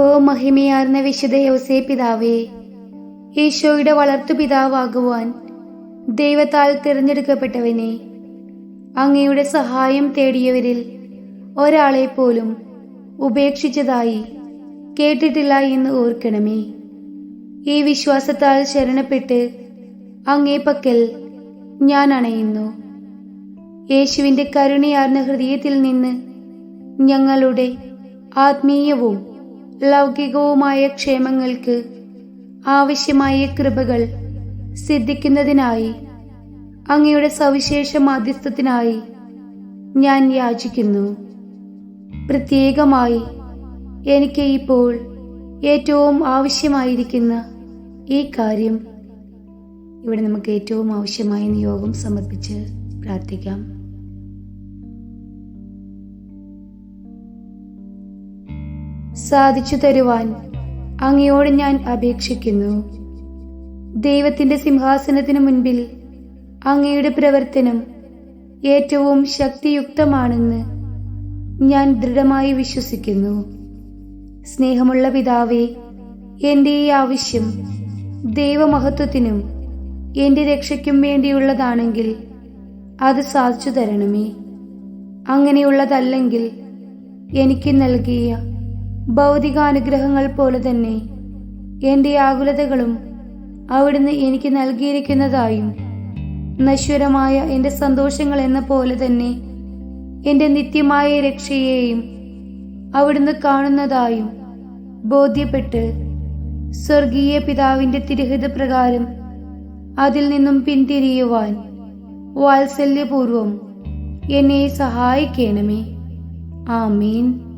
ഓ മഹിമയാർന്ന വിശുദ്ധ യോസേ പിതാവേ ഈശോയുടെ വളർത്തു പിതാവാകുവാൻ ദൈവത്താൽ തിരഞ്ഞെടുക്കപ്പെട്ടവനെ അങ്ങയുടെ സഹായം തേടിയവരിൽ ഒരാളെ പോലും ഉപേക്ഷിച്ചതായി കേട്ടിട്ടില്ല എന്ന് ഓർക്കണമേ. ഈ വിശ്വാസത്താൽ ശരണപ്പെട്ട് അങ്ങേ പക്കൽ ഞാൻ അണയുന്നു. യേശുവിന്റെ കരുണയാർന്ന ഹൃദയത്തിൽ നിന്ന് ഞങ്ങളുടെ ആത്മീയവും ലൗകികവുമായ ക്ഷേമങ്ങൾക്ക് ആവശ്യമായ കൃപകൾ സിദ്ധിക്കുന്നതിനായി അങ്ങയുടെ സവിശേഷ മാധ്യസ്ഥത്തിനായി ഞാൻ യാചിക്കുന്നു. പ്രത്യേകമായി എനിക്ക് ഇപ്പോൾ ഏറ്റവും ആവശ്യമായിരിക്കുന്ന ഈ കാര്യം ഇവിടെ നമുക്ക് ഏറ്റവും ആവശ്യമായ നിയോഗം സമർപ്പിച്ച് പ്രാർത്ഥിക്കാം. സാധിച്ചു തരുവാൻ അങ്ങയോട് ഞാൻ അപേക്ഷിക്കുന്നു. ദൈവത്തിന്റെ സിംഹാസനത്തിനു മുൻപിൽ അങ്ങയുടെ പ്രവർത്തനം ഏറ്റവും ശക്തിയുക്തമാണെന്ന് ഞാൻ ദൃഢമായി വിശ്വസിക്കുന്നു. സ്നേഹമുള്ള പിതാവേ എന്റെ ഈ ആവശ്യം ദൈവമഹത്വത്തിനും എന്റെ രക്ഷയ്ക്കും വേണ്ടിയുള്ളതാണെങ്കിൽ അത് സാധിച്ചു തരണമേ. അങ്ങനെയുള്ളതല്ലെങ്കിൽ എനിക്ക് നൽകിയ ഭൗതികാനുഗ്രഹങ്ങൾ പോലെ തന്നെ എന്റെ ആകുലതകളും അവിടുന്ന് എനിക്ക് നൽകിയിരിക്കുന്നതായും നശ്വരമായ എന്റെ സന്തോഷങ്ങൾ എന്ന പോലെ തന്നെ എന്റെ നിത്യമായ രക്ഷയെയും അവിടുന്ന് കാണുന്നതായും ബോധ്യപ്പെട്ട് സ്വർഗീയ പിതാവിന്റെ തിരുഹിത പ്രകാരം അതിൽ നിന്നും പിന്തിരിയുവാൻ വാത്സല്യപൂർവം എന്നെ സഹായിക്കണമേ. ആമീൻ.